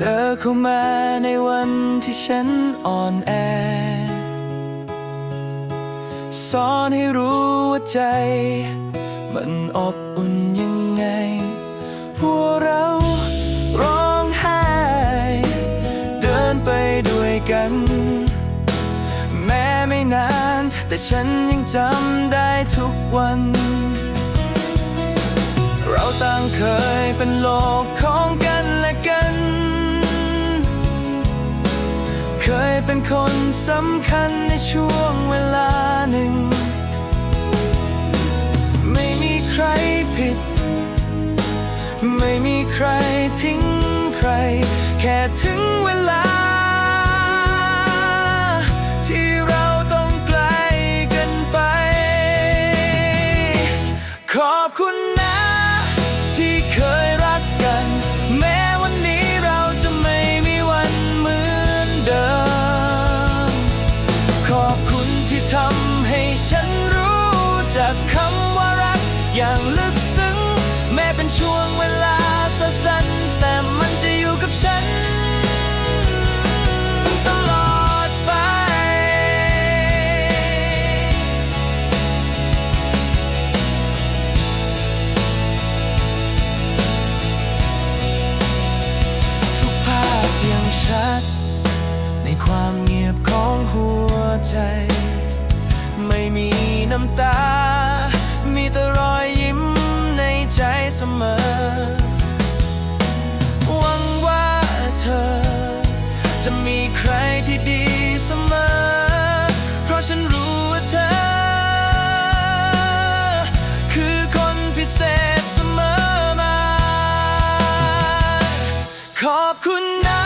ธอเข้ามาในวันที่ฉันอ่อนแอ สอนให้รู้ว่าใจ มันอบอุ่นยังไง หัวเราร้องไห้ เดินไปด้วยกัน แม้ไม่นาน แต่ฉันยังจำได้ทุกวัน เราต่างเคยเป็นโลกของกัน คนสำคัญในช่วงเวลาหนึ่ง ไม่มีใครผิด ไม่มีใครทิ้งใคร แค่ถึงเวลา ช่วงเวลาสั้นๆแต่มันจะอยู่กับฉัน ตลอดไป ทุกภาพยังชัด ในความเงียบของหัวใจ ไม่มีน้ำตา ขอบคุณนะ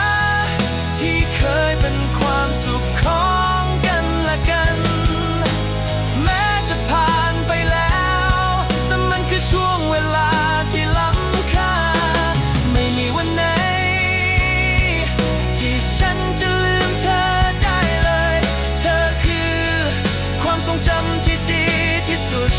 ที่เคยเป็นความสุขของกันและกัน แม้จะผ่านไปแล้ว แต่มันคือช่วงเวลาที่ล้ำค่า ไม่มีวันไหน ที่ฉันจะลืมเธอได้เลย เธอคือความทรงจำที่ดีที่สุด